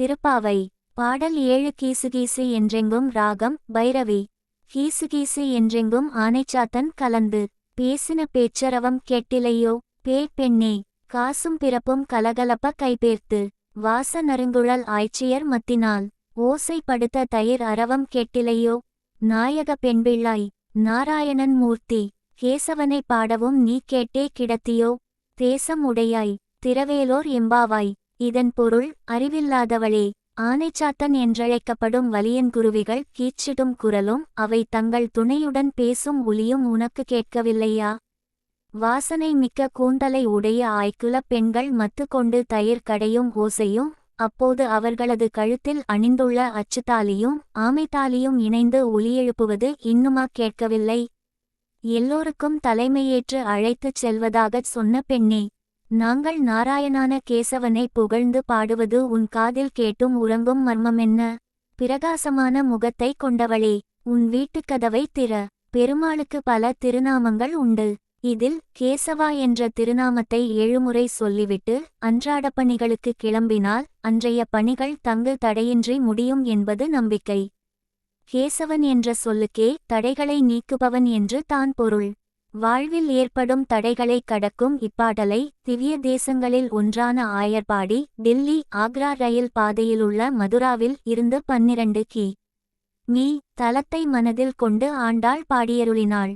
திருப்பாவை பாடல் ஏழு கீசுகீசு என்றெங்கும் ராகம் பைரவி. கீசுகீசு என்றெங்கும் ஆனைச்சாத்தன் கலந்து பேசின பேச்சரவம் கெட்டிலையோ பே பெண்ணே காசும் பிறப்பும் கலகலப்ப கைபேர்த்து வாச நறுங்குழல் ஆய்ச்சியர் மத்தினால் ஓசை படுத்த தயிர் அரவம் கெட்டிலையோ நாயக பெண்பிள்ளாய் நாராயணன் மூர்த்தி கேசவனை பாடவும் நீ கேட்டே கிடத்தியோ தேசம் உடையாய் திரவேலோர் எம்பாவாய் இதன் பொருள் அறிவில்லாதவளே. ஆனைச்சாத்தன் என்றழைக்கப்படும் வலியன்குருவிகள் கீச்சிடும் குரலும் அவை தங்கள் துணையுடன் பேசும் ஒலியும் உனக்கு கேட்கவில்லையா? வாசனை மிக்க கூந்தலை உடைய ஆய்க்குலப் பெண்கள் மத்துக்கொண்டு தயிர் கடையும் ஓசையும் அப்போது அவர்களது கழுத்தில் அணிந்துள்ள அச்சுத்தாலியும் ஆமைத்தாலியும் இணைந்து ஒலியெழுப்புவது இன்னுமா கேட்கவில்லை? எல்லோருக்கும் தலைமையேற்று அழைத்துச் செல்வதாகச் சொன்ன பெண்ணே. நாங்கள் நாராயணான கேசவனை புகழ்ந்து பாடுவது உன் காதில் கேட்டும் உறங்கும் மர்மமென்ன? பிரகாசமான முகத்தை கொண்டவளே உன் வீட்டுக்கதவை திற. பெருமாளுக்கு பல திருநாமங்கள் உண்டு. இதில் கேசவா என்ற திருநாமத்தை ஏழுமுறை சொல்லிவிட்டு அன்றாட பணிகளுக்கு கிளம்பினால் அன்றைய பணிகள் தங்கு தடையின்றி முடியும் என்பது நம்பிக்கை. கேசவன் என்ற சொல்லுக்கே தடைகளை நீக்குபவன் என்று தான் பொருள். வாழ்வில் ஏற்படும் தடைகளை கடக்கும் இப்பாடலை திவ்ய தேசங்களில் ஒன்றான ஆயர்பாடி டில்லி ஆக்ரா ரயில் பாதையிலுள்ள மதுராவில் இருந்து பன்னிரண்டு கி. மீ. தலத்தை மனதில் கொண்டு ஆண்டாள் பாடியருளினாள்.